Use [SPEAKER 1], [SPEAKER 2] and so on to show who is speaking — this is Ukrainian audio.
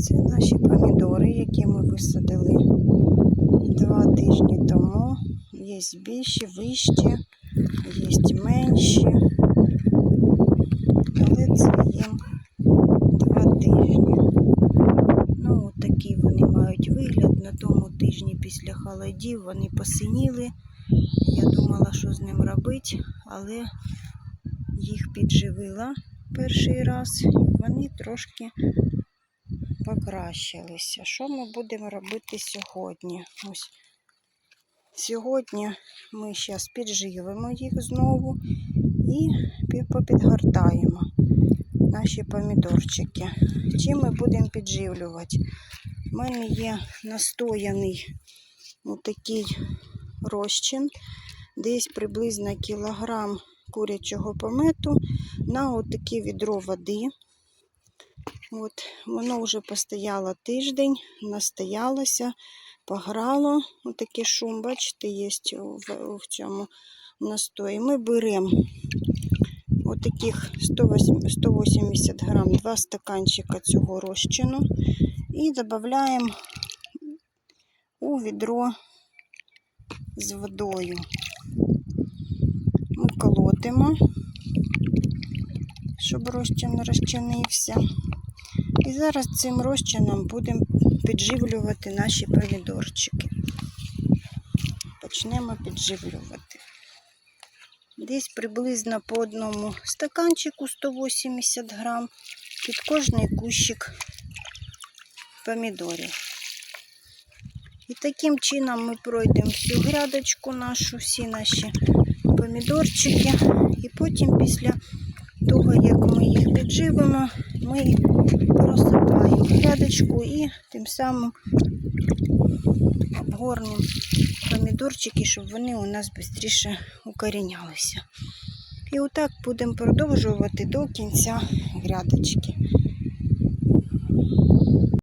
[SPEAKER 1] Це наші помідори, які ми висадили два тижні тому. Є більші, вищі, є менші. Але це їм два тижні. Ну, такий вони мають вигляд. На тому тижні після холодів вони посиніли. Я думала, що з ним робити, але їх підживила перший раз. Вони трошки покращилися. Що ми будемо робити сьогодні? Ось сьогодні ми зараз підживимо їх знову і попідгортаємо наші помідорчики. Чим ми будемо підживлювати? У мене є настояний отакий розчин, десь приблизно кілограм курячого помету на отаке відро води. От, воно вже постояло тиждень, настоялося, пограло. Отакий шум, бачите, є в, в цьому настої. Ми беремо отаких 180 грам, 2 стаканчика цього розчину і додаємо у відро з водою. Ми колотимо, щоб розчин розчинився. І зараз цим розчином будемо підживлювати наші помідорчики. Почнемо підживлювати. Десь приблизно по одному стаканчику 180 грам під кожний кущик помідорів. І таким чином ми пройдемо всю грядочку нашу, всі наші помідорчики. І потім після того, як ми їх підживимо, ми просипаємо грядочку і тим самим обгорнемо помідорчики, щоб вони у нас швидше укорінялися. І отак будемо продовжувати до кінця грядочки.